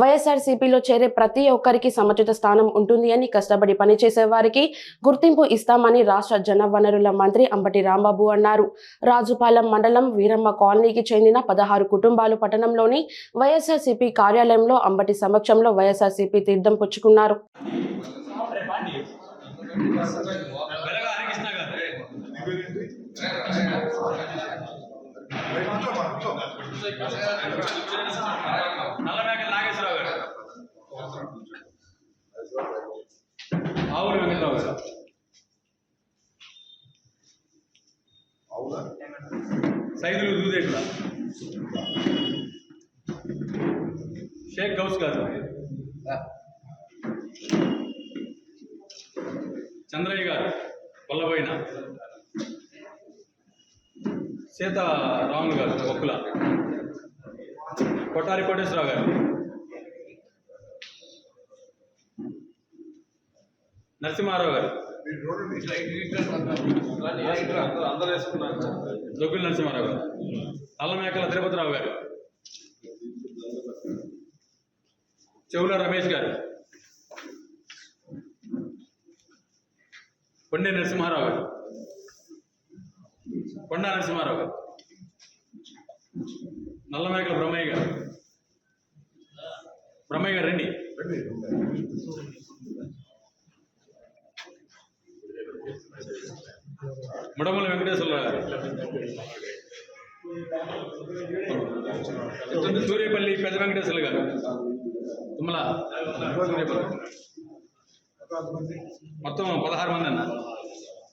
వైఎస్ఆర్సీపీలో చేరే ప్రతి ఒక్కరికి సముచిత స్థానం ఉంటుంది అని కష్టపడి పనిచేసే వారికి గుర్తింపు ఇస్తామని రాష్ట్ర జన వనరుల మంత్రి అంబటి రాంబాబు అన్నారు. రాజుపాలెం మండలం వీరమ్మ కాలనీకి చెందిన పదహారు కుటుంబాలు పట్టణంలోని వైఎస్ఆర్సీపీ కార్యాలయంలో అంబటి సమక్షంలో వైఎస్ఆర్సీపీ తీర్థం పుచ్చుకున్నారు వెలగా హరికృష్ణ గారు నల్లమేకల నాగేశ్వరరావు గారు ఆవుల వెంకటరావు గారు సైదులు దూదేట్ల షేక్ గౌస్ గారు చంద్రయ్య గారు వల్లబోయిన సీత రాములు గారు ఒక్కుల. కొట్టారి కోటేశ్వరరావు గారు. నరసింహారావు గారు. దొగ్గుల నరసింహారావు గారు. అల్లమేకల తిరుపతిరావు గారు. చెవుల రమేష్ గారు. కొండే నరసింహారావు గారు. కొండా నరసింహారావు గారు. నల్లమేకల బ్రహ్మయ్య గారు. బ్రహ్మయ్య గారు రండి. ముడమల వెంకటేశ్వరరావు గారు సూర్యపల్లి పెద్ద వెంకటేశ్వర గారు తుమ్మల సూర్యపల్లి మొత్తం పదహారు మంది అన్న